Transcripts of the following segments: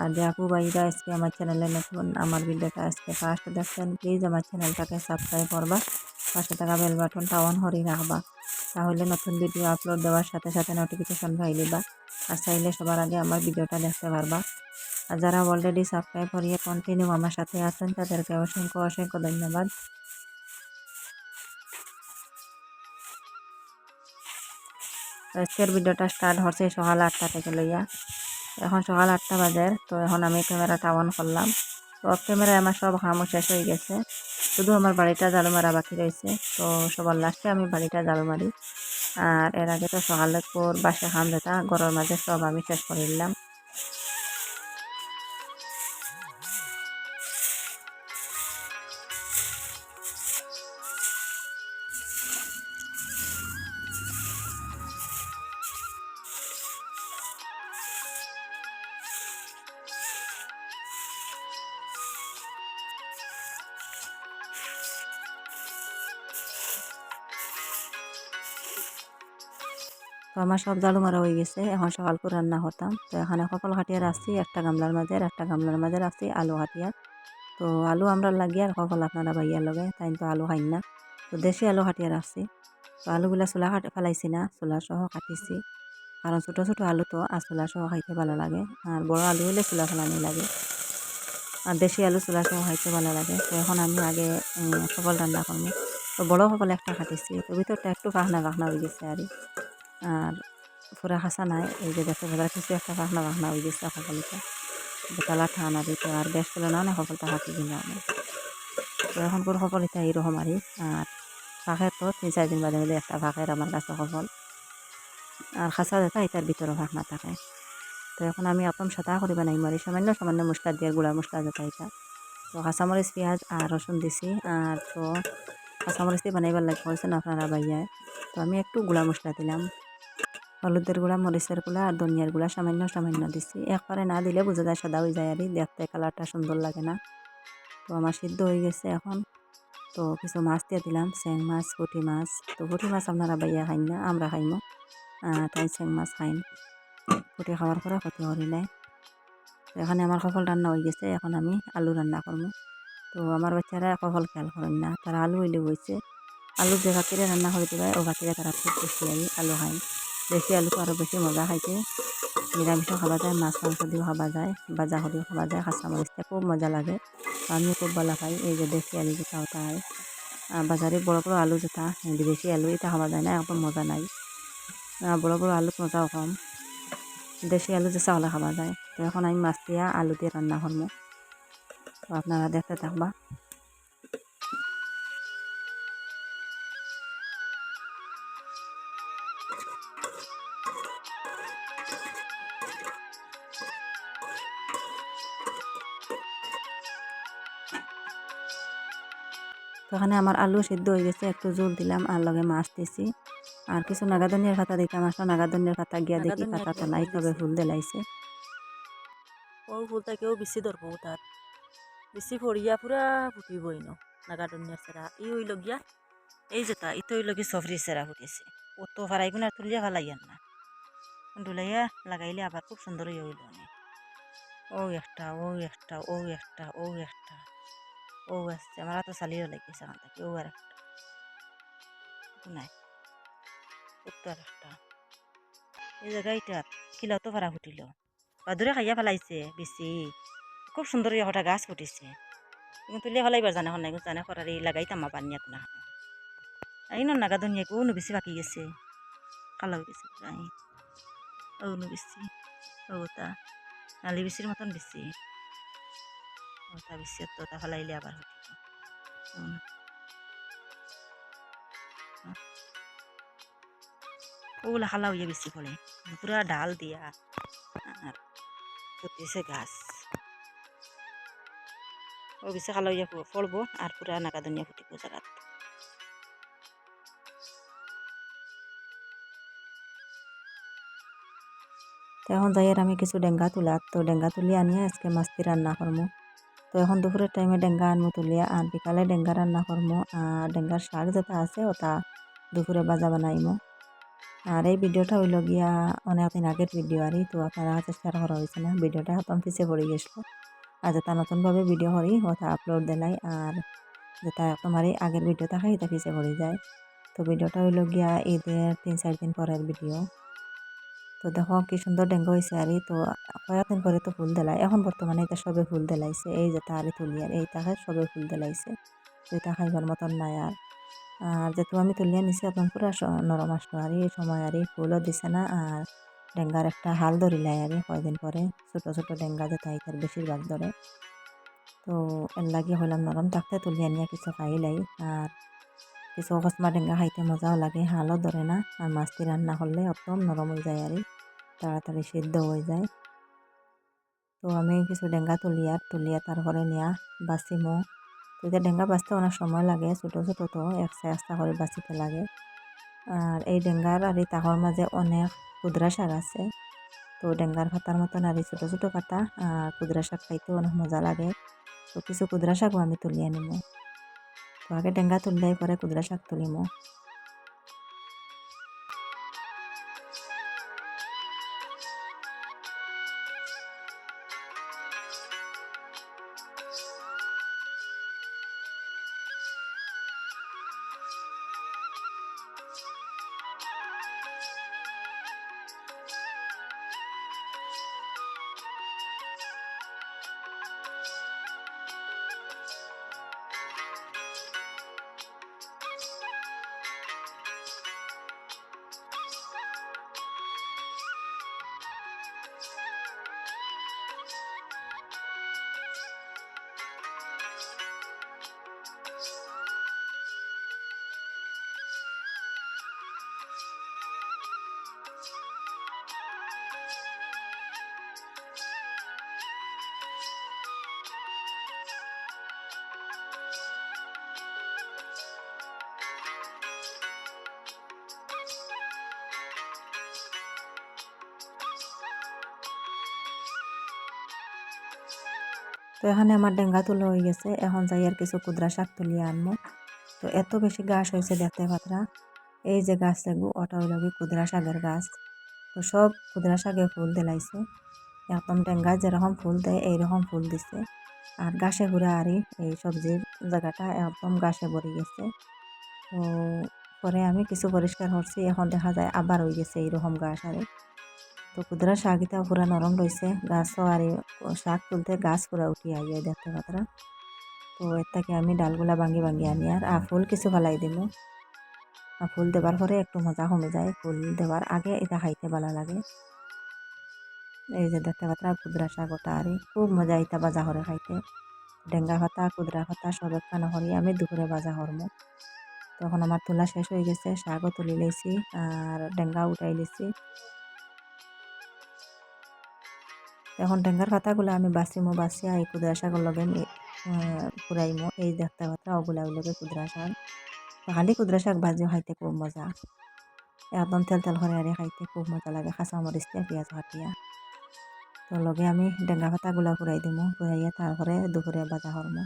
আর আপু ভাইরা, আজকে আমার চ্যানেলে নতুন আমার ভিডিওটা আজকে ফার্স্ট দেখছেন প্লিজ আমার চ্যানেলটাকে সাবস্ক্রাইব করবা, পাশে থাকা বেল বাটনটা অন করে রাখবা। তাহলে নতুন ভিডিও আপলোড দেওয়ার সাথে সাথে নোটিফিকেশন পাই দিবা আর চাইলে সবার আগে আমার ভিডিওটা দেখতে পারবা। আর যারা অলরেডি সাবস্ক্রাইব করিয়ে কন্টিনিউ আমার সাথে আছেন, তাদেরকে অসংখ্য অসংখ্য ধন্যবাদ। আজকের ভিডিওটা স্টার্ট হচ্ছে সকাল আটটা থেকে লইয়া। এখন সকাল আটটা বাজে, তো এখন আমি ক্যামেরাটা অন করলাম। তো অফ ক্যামেরায় আমার সব হামও শেষ হয়ে গেছে। শুধু আমার বাড়িটা জালু মারা বাকি রয়েছে, তো সবার লাস্টে আমি বাড়িটা জালু মারি আর এর আগে তো সকালে পর বাসে হাম যেটা ঘরের মাঝে সব আমি শেষ করে দিলাম আমার সব জালু মারা হয়ে গেছে। এখন সকাল করে রান্না হতাম তো এখানে কপাল খাটিয়ে রাখছি একটা গামলার মাঝে একটা গামলার মাঝে রাখছি আলু খাটিয়া তো আলু আমরা লাগিয়ে আর কপাল আপনারা বাইয়া লগে, তাই তো আলু খাই না। তো দেশি আলু খাটিয়ে রাখছি তো আলুগুলা চোলা ফেলাইছি না, চুলা সহ কাটিছি। কারণ ছোটো ছোটো আলু তো, আর চুলা সহ খাইতে ভালো লাগে। আর বড় আলু হলে চুলা ফেলানি লাগে। আর দেশি আলু চুলা সহ খাইতে ভালো লাগে। তো এখন আমি আগে সফল রান্না করব। তো বড়ো সফল একটা কাটিছি। তো ভিতরটা একটু ফাঁকনা ফাঁকনা হয়ে গেছে আর আর পুরা খাসা নাই এই যে দেখতে পারা কিছু একটা পাখনা পাখনা হয়ে গেছে সকালটা বেতালা ঠান আর এটা আর গ্যাস পেলে না না সকালটা হাঁটি দিন আমি তো এখন করে সফল এটা এইরকম আর আর ফাঁকের তো তিন চার দিন বাদে বাদে একটা ফাঁকের আমার কাছে সফল। আর খাসা যেটা এটার ভিতরে ফাঁকনা থাকে। তো এখন আমি আপন সাদা করে বানাই মারি সামান্য সামান্য মশলা দিয়ে গুঁড়া মশলা যেটা এটা। তো কাঁচামরিচ পেঁয়াজ আর রসুন দিছি, আর তো কাঁচামরিচ দিয়ে বানাইবার লাগে বলছেন আপনারা বাইয়ায় তো আমি একটু গুঁড়া মশলা দিলাম। হলুদের গুঁড়া, মরিচের গুঁড়া আর ধনিয়ার গুঁড়া সামান্য সামান্য দিছি। একবারে না দিলে বোঝা যায় সাদা হয়ে যায় আর দেখতে কালারটা সুন্দর লাগে না। তো আমার সিদ্ধ হয়ে গেছে এখন। তো কিছু মাছ দিয়ে দিলাম চেং মাছ, পুঁটি মাছ। তো পুঁটি মাছ আপনারা বাইয়া খাইন না, আমরা খাইমো। তাই চেং মাছ খাইন। পুঁটি খাওয়ার পরে ক্ষতি করি নাই। তো এখানে আমার সফল রান্না হয়ে গেছে, এখন আমি আলু রান্না করব তো আমার বাচ্চারা সফল খেয়াল করেন না, তারা আলু হইলে হয়েছে আলু যে গাতিরে রান্না করে দেবে, ও গাতিরে তারা খুব লাগে আলু খাই দেশি আলু আরও বেশি মজা খাইতে নিরামিষও খাওয়া যায়, মাছ মাংস দিয়েও খাওয়া যায় ভাজা করেও খাওয়া যায় কাঁচা মরিচটা খুব মজা লাগে। আমি খুব ভালো পাই, এই যে দেশি আলু যেটা ওটা হয় বাজারে বড় বড় আলু যেটা বিদেশি আলু, এটা খাওয়া যায় না একদম মজা নাই। বড় বড় আলু মজাও কম। দেশি আলু যে চাউলে খাওয়া যায়। তো এখন আমি মাছ দিয়া, আলু দিয়ে রান্না করব তো আপনারা দেখতে থাকবা। তো এখানে আমার আলু সিদ্ধ হয়ে গেছে একটু জোল দিলাম আর লগে মাছ দিছি। আর কিছু নাগাদনিয়ার খাতা দিতাম আসলে নাগাদনিয়ার খাতা গিয়া দেখি খাতা তো নাই তবে ফুল দিলাইছে। ও ফুলটা কেউ বেশি ধরবো তার। বেশি ফরিয়া পুরা ফুটিবই ন নাগাদনিয়ার সেরা। ই হইল গিয়া এই যেটা ইতো হইল কি সফরি সেরা ফুটেছে। ও তো ফারাই গুনা তুলিয়া ভালাইয়ান না। ডুলাইয়া লাগাইলে আবার খুব সুন্দর হইল ও একটা ও একটা ও একটা ও একটা। ও আসছে আমার তো সালিও লাগিয়েছে এখান থেকে ও আর একটা নাই উত্তর একটা এই জায়গাটার কিলো তো ভাড়া ফুটিল বাদুরে খাইয়া ফেলাইছে বেশি খুব সুন্দর হঠাৎ গাছ ফুটিছে কিন্তু তুলিয়া ফেলাইবার জানে হন জানে করার এই লাগাইতাম মা পানি এক না এই নাগা ধনিয়া কোনো বেশি বাকি গেছে কালো গেছে ও নো বেশি ও তা নালি বেশির মতন বেশি ওটা বেশি তো তা ফেলাইলে আবার ওগুলা খালা হইয়া বেশি ফলে পুরা ডাল দিয়া আর পুতিছে গাছ ও বেশি খালো ইয়ে ফলবো আর পুরা নাকা দুনিয়া ফুটিব জায়গাত তো এখন যাই আর আমি কিছু ডেঙ্গা তুলা তো ডেঙ্গা তুলিয়া আনিয়া আজকে মাছটি রান্না করব তো এখন দুপুরের টাইমে ডেঙ্গা আনব তুলিয়া আর বিকালে ডেঙ্গা রান্না করব আর ডেঙ্গার শাক যেটা আছে ওটা দুপুরে বাজা বানাইমো। আর এই ভিডিওটা হইল গিয়া অনেকদিন আগের ভিডিও আর তো আপনারা শেয়ার করা হয়েছে না, ভিডিওটা হতাম পিছিয়ে পড়ে গেছিল। আর যেটা নতুনভাবে ভিডিও করি, ওটা আপলোড দিলাই আর যেটা তোমার এই আগের ভিডিও থাকে এটা পিছিয়ে পড়ে যায়। তো ভিডিওটা হইল গিয়া ঈদের তিন চার দিন পরের ভিডিও তো দেখো কি সুন্দর ডেঙ্গু হয়েছে আর তো কয়েকদিন পরে তো ফুল দেলাই এখন বর্তমানে এটা সবে ফুল দেলাইছে। এই আরে তুলি আর এই তাকে সবে ফুল দেলাইছে। তো এটা খাইবার মতন নাই আর। আর যেহেতু আমি তুলিয়া নিছি এখন পুরা নরম আসলো আর এই সময় আর ফুলও দিছে না আর ডেঙ্গার একটা হাল ধরিলাই আর কয়দিন পরে। ছোট ছোট ডেঙ্গা যেটা এটার বেশিরভাগ ধরে। তো এর লাগি হইলাম নরম। থাকতে তুলিয়া নিয়ে কিছু খাইলাই। আর কিছু অকস্মাত ডেঙ্গা খাইতে মজাও লাগে, হালও ধরে না। আর মাছটি রান্না করলে একদম নরম হয়ে যায় আর তাড়াতাড়ি সিদ্ধ হয়ে যায়। তো আমি কিছু ডেঙ্গা তুলিয়া তুলিয়া তারপরে নিয়া বাছিমো তো এটা ডেঙ্গা বাছতে অনেক সময় লাগে, ছোটো ছোটো তো একসা একসা করে বাছিতে লাগে আর এই ডেঙ্গার আর এই তাহর মাঝে অনেক কুদরা শাক আছে। তো ডেঙ্গার পাতার মতন আর ছোটো ছোটো পাতা আর কুদরা শাক খাইতে অনেক মজা লাগে। তো কিছু কুদরা শাকও আমি তুলিয়ে নিব তো আগে ডেঙ্গা তুললেই পরে কুদরা শাক তুলিমো তো এখানে আমার ডেঙ্গা তুলো হয়ে গেছে, এখন যাই আর কিছু কুদরা শাক তুলিয়ে আনব। তো এত বেশি গাছ হয়েছে দেখতে পাত্রা। এই যে গাছ দেখব, ওটা হইল কুদরা শাকের গাছ। তো সব কুদরা শাকে ফুল দিলাইছে। একদম ডেঙ্গা যেরকম ফুল দেয়, এইরকম ফুল দিছে। আর গাছে ঘুরে আরি, এই সবজির জায়গাটা একদম গাছে ভরে গেছে। তো পরে আমি কিছু পরিষ্কার করছি, এখন দেখা যায় আবার হয়ে গেছে এইরকম গাছ আরে। তো কুদরা শাকটা পুরা নরম রয়েছে গাছও আর শাক তুলতে গাছ পুরা উঠি আইয়ে দেখতে পাত্রা। তো এর থেকে আমি ডালগুলা ভাঙ্গি ভাঙি আনি আর আর ফুল কিছু ফালাই দিব ফুল দেবার পরে একটু মজা কমে যায়। ফুল দেবার আগে এটা খাইতে ভালো লাগে। এই যে দেখতে পাত্রা কুদরা শাক ওটা আর খুব মজা এটা বাজা করে খাইতে। ডেঙ্গা পাতা, কুদরা পাতা সব একখানা করি আমি দুপুরে বাজা করব তখন আমার তোলা শেষ হয়ে গেছে, শাকও তুলি লেছি আর ডেঙ্গা উঠাই লেছি। এখন ঠেঙ্গার পাতাগুলো আমি বাঁচিমো বাছিয়া এই কুদরা শাকের লগে পুরাইমো এই দেখতে পাত্রা ওগুলা লগে কুদরা শাক খালি কুদরা শাক ভাজিও খাইতে খুব মজা। একদম তেল তেল করে আরে খাইতে খুব মজা লাগে, খাঁচা মরিচ দিয়ে, পেঁয়াজ কাটিয়া তো লগে আমি ডেঙ্গা পাতাগুলো পুরাই দিমো পুরাইয়া তারপরে দুপুরে বাজা করমো।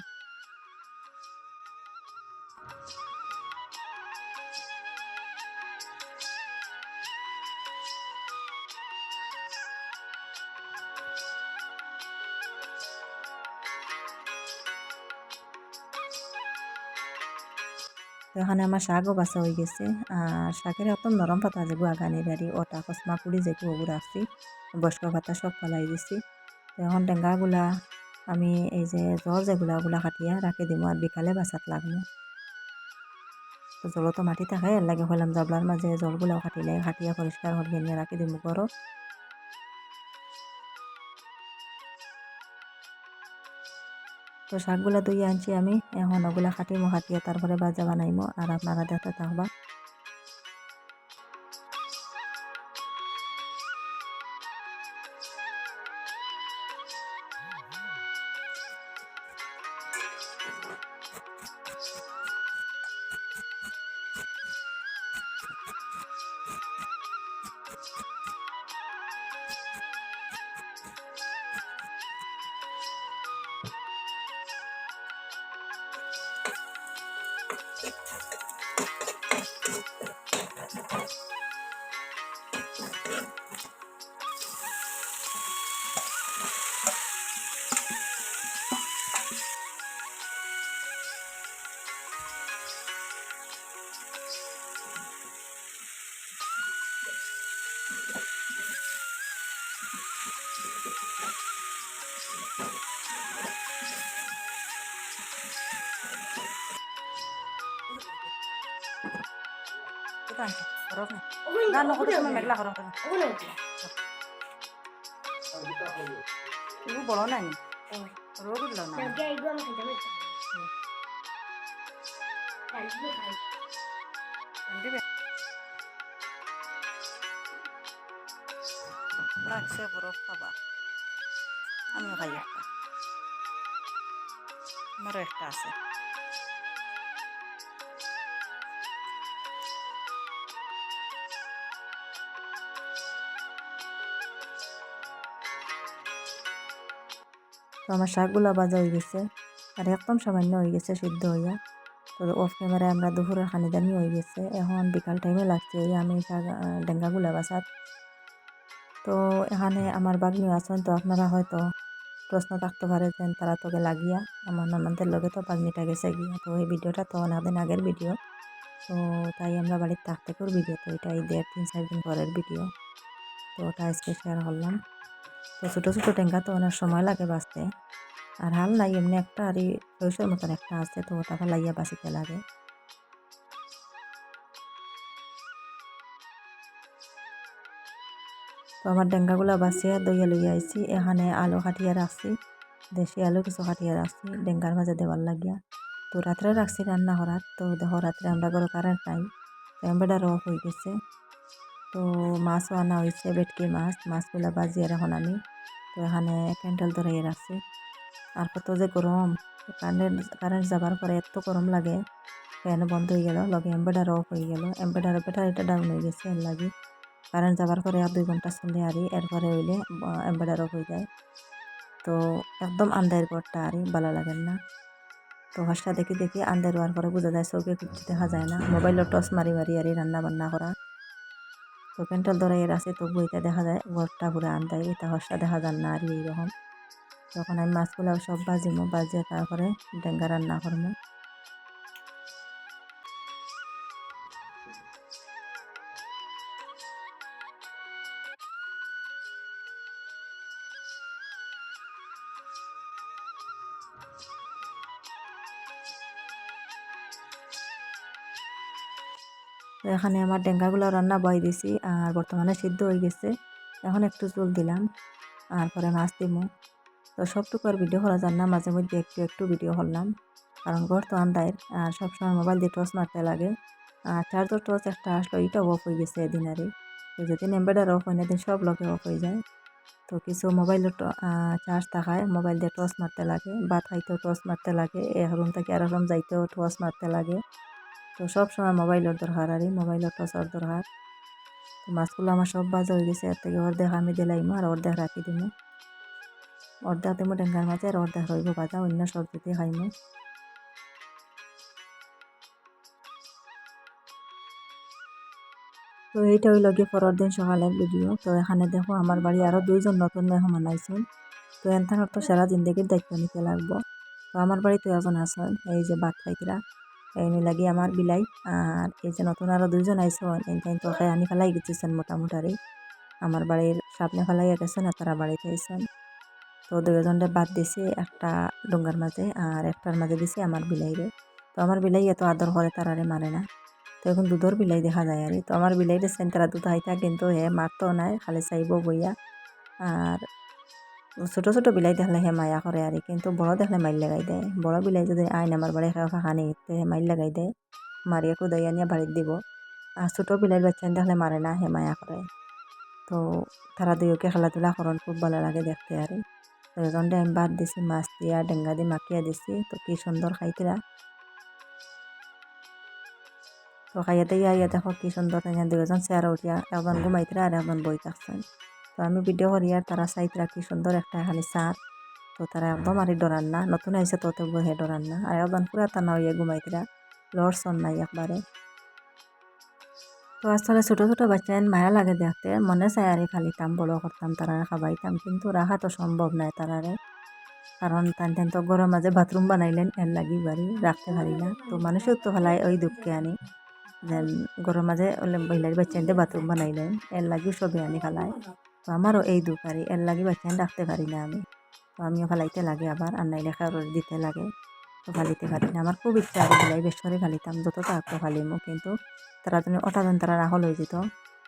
তো এখানে আমার শাকও বাছা হয়ে গেছে। আর শাকের একদম নরম পাতা যেগুলো আগানি বাড়ি ওটা কসমা কুড়ি যেগুলো ওগুলো রাখছি বয়স্ক পাতা সব ফেলাই দিছি তো এখন ডেঙ্গাগুলা আমি এই যে জল যেগুলা ওগুলা কাটিয়া রাখি দিব আর বিকালে বাসাত লাগবো তো জল তো মাটি থাকে লাগে হইলাম জাবলার মাঝে জলগুলাও কাটিলে, কাটিয়া পরিষ্কার করে নিয়ে রাখি দিব ঘরত তো শাকগুলা ধুয়ে আনছি আমি। এখন ওগুলা খাটিমো খাটিয়ে তারপরে বাজা বানাইমো। আর আপনারা দেখতে থাকবা। Yeah. না নকরে তুমি মেঘলা ঘরত না ইগু বড় নাই রোগ উঠল না লাগছে বরফ খাবা আমিও খাই একটা আমারও তো আমার শাকগুলো ভাজা হয়ে গেছে। আর একদম সামান্য হয়ে গেছে সিদ্ধ হইয়া। তো অফ ক্যামেরায় আমরা দুপুরের খানিদানি হয়ে গেছে। এখন বিকাল টাইমে লাগছে এই আমি শাক ডেঙ্গাগুলা বাসাত তো এখানে আমার বাগনিও আছেন, তো আপনারা হয়তো প্রশ্ন থাকতে পারে যে তারা তোকে লাগিয়া আমার ননদের লগে তো বাগনিটা গেছে গিয়া। তো এই ভিডিওটা তো অনেকদিন আগের ভিডিও। তো তাই আমরা বাড়ির থাকতে করে ভিডিও তো এটা এই দেড় তিন, চার দিন পরের ভিডিও। তো ওটা আজকে শেয়ার করলাম। তো ছোটো ছোটো ট্যাঙ্কা তো অনেক সময় লাগে বাঁচতে। আর হাল নাই, এমনি একটা আর এই সরিষার মতন একটা আছে তো ওটা লাইয়া বাঁচিতে লাগে। তো আমার ডেঙ্গাগুলা বাঁচিয়ে দইয়া লইয়া আইছি, এখানে আলু কাটিয়া রাখছি, দেশি আলু কিছু কাটিয়া রাখছি ডেঙ্গার মাঝে দেওয়ার লাগিয়া। তো রাত্রে রাখছি রান্না করার, তো দেখো রাত্রে আমরা ঘরে কারেন্ট নাই, তো অফ হয়ে গেছে। তো মাছও আনা হয়েছে ভেটকি মাছ, মাছগুলা বাজিয়ে এখন আমি, তো এখানে ক্যান্ডেল ধরাইয়ে রাখছি। আর কত যে গরম কারেন্ট কারেন্ট যাবার পরে এত গরম লাগে ফ্যান বন্ধ হয়ে গেল, লগে এম্বেডার অফ হয়ে গেল এম্বেডার ব্যাটারিটা ডাউন হয়ে গেছে এর লাগে। কারেন্ট যাবার পরে আর দুই ঘণ্টা চলে আরি, এরপরে হইলে এম্বেডার অফ হয়ে যায়। তো একদম আন্দার পরটা আরি, ভালো লাগে না। তো হর্ষা দেখি দেখি আন্দার হওয়ার পরে বোঝা যায় চৌকে কিছু দেখা যায় না। মোবাইলের টর্চ মারি মারি আরি রান্না বান্না করা। তো প্যান্টল এর আছে তবু এটা দেখা যায় ঘরটা পুরো আন্দায় এটা হর্ষা দেখা যায় না আর এইরকম। তখন আমি মাছগুলো সব বাজিমো, বাজিয়ে তারপরে ডেঙ্গা রান্না করব তো এখানে আমার ডেঙ্গাগুলো রান্না বয় দিছি, আর বর্তমানে সিদ্ধ হয়ে গেছে। এখন একটু চুল দিলাম আর পরে মাছ দিমু। তো সবটুকু আর ভিডিও করা যান না, মাঝে মধ্যে একটু একটু ভিডিও করলাম। কারণ ঘর তো আন্দায় আর সবসময় মোবাইল দিয়ে টর্চ মারতে লাগে। আর চার্জার টর্চ একটা আসলো, এটাও অফ হয়ে গেছে এদিন আরে তো যেদিন এম্বেডার অফ হয় না, দিন সব লগে অফ হয়ে যায়। তো কিছু মোবাইলের চার্জ থাকায় মোবাইল দিয়ে টর্চ মারতে লাগে ভাত খাইতেও টর্চ মারতে লাগে, এক রুম থেকে আর রুম যাইতেও টর্চ মারতে লাগে। তো সব সময় মোবাইলের দরকার, আর এই মোবাইলের টর্চের দরকার। তো মাছগুলো আমার সব বাজা হয়ে গেছে, এর থেকে অর্ধেক আমি দিলাইমো আর অর্ধেক রাখি দিমু। অর্ধেক দিমু ডেঙ্গার মাঝে আর অর্ধেক রইব বাজা অন্য সবজিতে খাইমু তো এইটা হইল গিয়ে পরের দিন সকালের ভিডিও। তো এখানে দেখো আমার বাড়ি আরও দুইজন নতুন মেহমান আইসুন তো এনথানোর তো সারা জিন্দগির দায়িত্ব নিতে লাগবো। তো আমার বাড়িতে এখন আসুন এই যে ভাত খাইতরা এই লাগি আমার বিলাই আর এই যে নতুন আরও দুইজন আইসন এনথাইন তো আনি ফেলাই গেছেন মোটামুটারি আমার বাড়ির সামনে ফেলাই গেছেন আর তারা বাড়িতে আইসন তো দুজনরে বাদ দিছি, একটা ডোঙ্গার মাঝে আর একটার মাঝে দিছি আমার বিলাইরে তো আমার বিলাই এত আদর করে তারারে মারে না। তো এখন দুধর বিলাই দেখা যায় আর তো আমার বিলাইরে সেন তারা দুধ হাইতা কিন্তু হে মারতো নাই, খালি চাইব বইয়া। আর ছোটো ছোটো বিলাই দেখলে হে মায়া করে আর, কিন্তু বড় দেখলে মাইল লাগাই দেয়। বড় বিলাই যদি আইন আমার বাড়ি খানি হে মাইল লাগাই দেয়। মারিয়া কুদাই আনিয়া বাড়িত দিব। আর ছোটো বিলাই বাচ্চা দেখলে মারে না হে মায়া করে। তো তারা দুইকে খেলাধুলা করেন খুব ভালো লাগে দেখতে আর। তো এজনটা আমি বাদ দিছি, মাছ দিয়া, ডেঙ্গা দিয়ে মাখিয়া দিছি। তো কি সুন্দর খাইতিরা। তো তো খাইয়ে দিয়ে আইয়া দেখো কি সুন্দর। দুজন চেয়ারে উঠিয়া একজন ঘুমাইতরা আর একজন বই থাকছেন। তো আমি ভিডিও করি আর তারা সাইতরা কি সুন্দর একটা খালি সার তো তারা একদম আর ডরান না নতুন আইসে তো বহে ডরান না আর একজন পুরা টানা হইয়া ঘুমাইতরা লড়ছন নাই একবারে। তো আসলে ছোটো ছোটো বাচ্চান মায়া লাগে দেখতে, মনে চায় আর ফালিতাম বড় করতাম, তারা খাবাইতাম, কিন্তু রাখা তো সম্ভব নাই তারারে। কারণ টান টান তো ঘরের মাঝে বাথরুম বানাইলেন, এর লাগি বাড়ি রাখতে পারি না। তো মানুষও তো ফেলাই ওই দুঃখকে আনি। ঘরের মাঝে মহিলার বাচ্চাইনতে বাথরুম বানাইলেন, এর লাগি সবে আনি ফেলায় তো আমারও এই দুঃখ আরি এর লাগি বাচ্চাইন রাখতে পারি না আমি। তো আমিও ফেলাইতে লাগে আবার, আর নাইলে খাওয়ার দিতে লাগে। তো ফালিতে পারি না। আমার খুব ইচ্ছা আর বিলাই বেশরে ফালিতাম, যত তাক ফালিমো। কিন্তু তারা তুমি অটাজন তারা রাখল হয়ে যেত।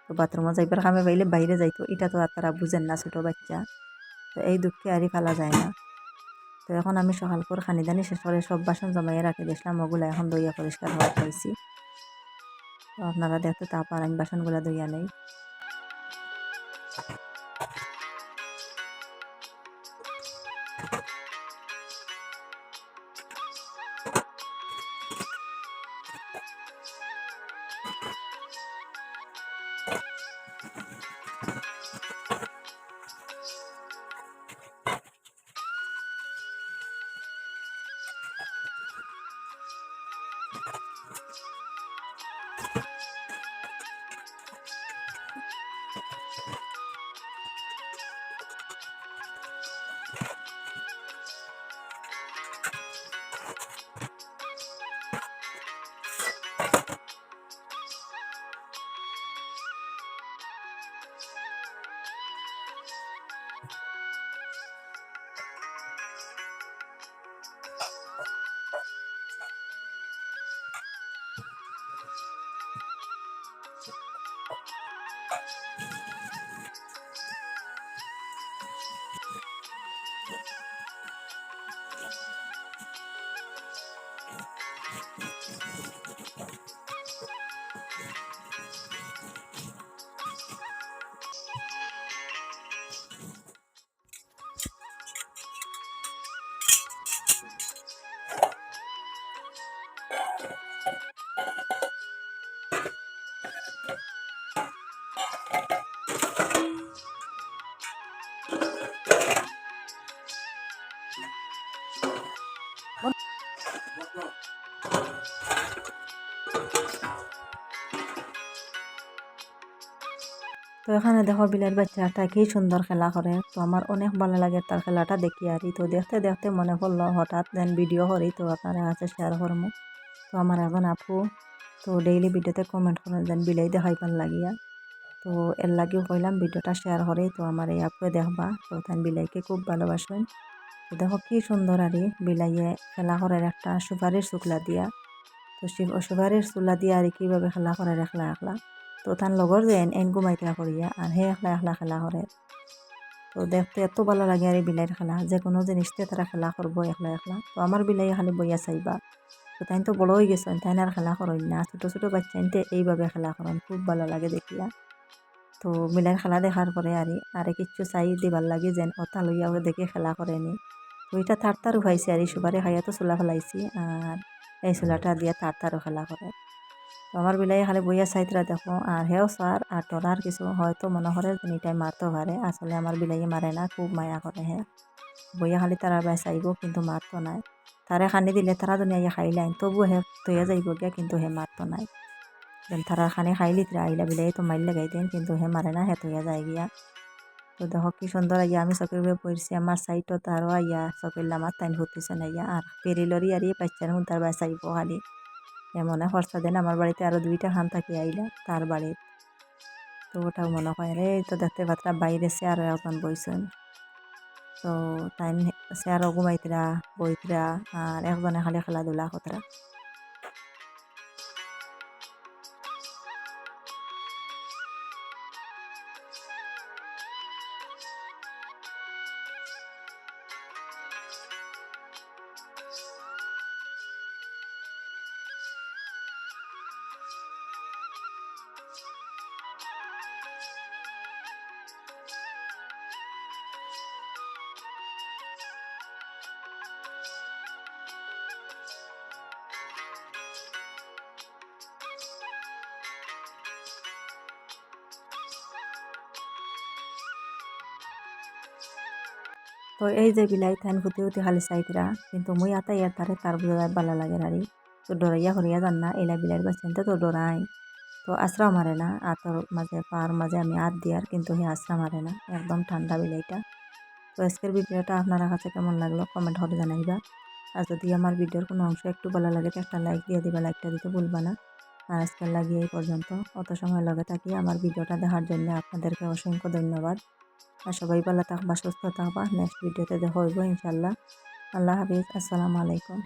তো বাথরুমে যাইবার খামে পাইলে বাইরে যাইতো। এটা তো আর তারা বুঝেন না ছোটো বাচ্চা। তো এই দুঃখে আরই ফালা যায় না। তো এখন আমি সকাল করে খানি দানি শেষ করে সব বাসন জমাইয়ে রাখি দিয়েছিলাম ওগুলো এখন দইয়া পরিষ্কার হওয়া পাইছি তো আপনারা দেখতে তারপর আমি বাসনগুলো দইয়া নেই। you তো এখানে দেখো বিলের বাচ্চাটা কি সুন্দর খেলা করে। তো আমার অনেক ভালো লাগে তার খেলাটা দেখি আর তো দেখতে দেখতে মনে পড়ল হঠাৎ দেন ভিডিও করি, তো আপনারা কাছে শেয়ার করব তো আমার এখন আপু, তো ডেইলি ভিডিওতে কমেন্ট করেন যেন বিলাই দেখাইবার লাগিয়া। তো এর লাগেও কইলাম ভিডিওটা শেয়ার করে তো আমার এই আপুয়ে দেখবা। তো তাই বিলাইকে খুব ভালোবাসেন তো দেখো কি সুন্দর আর, বিলাইয়ে খেলা করার একটা সুপারির শুকলা দিয়া। তো সুপারির চুলা দিয়া আর কীভাবে খেলা করে একলা একলা। তো তার লগর যে এন এন ঘুমাইতে করিয়া, আর হে একলা একলা খেলা করে তো দেখতে এত ভালো লাগে আর বিলাইয়ের খেলা, যে কোনো জিনিসতে তারা খেলা করব একলা একলা। তো আমার বিলাই খালি বইয়া চাইবা। তো তাই তো বড় হয়ে গেছেন তাই আর খেলা করেন না। ছোটো ছোটো বাচ্চাইনতে এইভাবে খেলা করেন, খুব ভালো লাগে দেখিয়া। তো বিলাইয়ের খেলা দেখার পরে আর আরে কিচ্ছু চাই দিবার লাগে যেন অতা লইয়া দেখে খেলা করেনি তো এটা তার তার উঠাইছে আর সুপারি খাইয়া তো চুলা ফেলাইছি আর এই চুলাটা দিয়া তার তারও খেলা করে তো আমার বিলাই খালি বইয়া সাইতরা দেখো আর হেও সার আর টলার কিছু হয়তো মনে করে এটাই মারতে পারে আসলে আমার বিলাইয়ে মারে না, খুব মায়া করে হ্যাঁ বইয়া খালি তারা বাই চাইব, কিন্তু মারতো নাই। তারে খানি দিলে তারা দুনিয়া খাইলাইন তবু হে তৈয়া যাইব গিয়া, কিন্তু হে মারতো নাই। তারা খানি খাইলি তিরা আইলা বিলাই তো মাইল লাগাই দেন কিন্তু হে মারে না হে তৈয়া যায় গিয়া তো দেখো কি সুন্দর আইয়া আমি চকের উপরে পড়ছি আমার সাইটও তারও আইয়া চকের আমার তাইন ঘুরতেছে না ইয়া আর পেরিলরি আর বাচ্চার হুন তার বাই চাইব খালি এমন খরচা দেন আমার বাড়িতে আরও দুইটা খান থাকি আইলা তার বাড়ির তো ওটাও মনে হয় রে তো দেখতে পাত্রা বাইরে সে আরও এখন বইছেন তো তাই সে আরও ঘুমাইতরা বইতরা আর একজনে খালি খেলাধুলা কতরা তো এই যে বিলাই থাইন ফুটি ফুটি খালি চাইতরা কিন্তু মুই আতা ইয়ার তারে তার বুঝাই ভালো লাগে আরি তো ডরাইয়া হরিয়া জান না, এলা বিলাইর বাচ্চাতে তো ডরাই তো আশ্রা মারে না আতর মাঝে পার মাঝে আমি হাত দিয়ার কিন্তু হে আশ্রা মারে না, একদম ঠান্ডা বিলাইটা তো আজকের ভিডিওটা আপনারা কাছে কেমন লাগল, কমেন্ট করে জানাইবা। আর যদি আমার ভিডিওর কোনো অংশ একটু ভালো লাগে, তো একটা লাইক দিয়ে দিবা লাইকটা দিতে ভুলবা না। আর আজকের লাগিয়ে এই পর্যন্ত। অত সময় লগে থাকি, আমার ভিডিওটা দেখার জন্য আপনাদেরকে অসংখ্য ধন্যবাদ। আর সবাই ভালো থাকবা, সুস্থ থাকবা। নেক্সট ভিডিওতে দেখা হইব ইনশাল্লাহ আল্লাহ হাফিজ। আসসালামু আলাইকুম।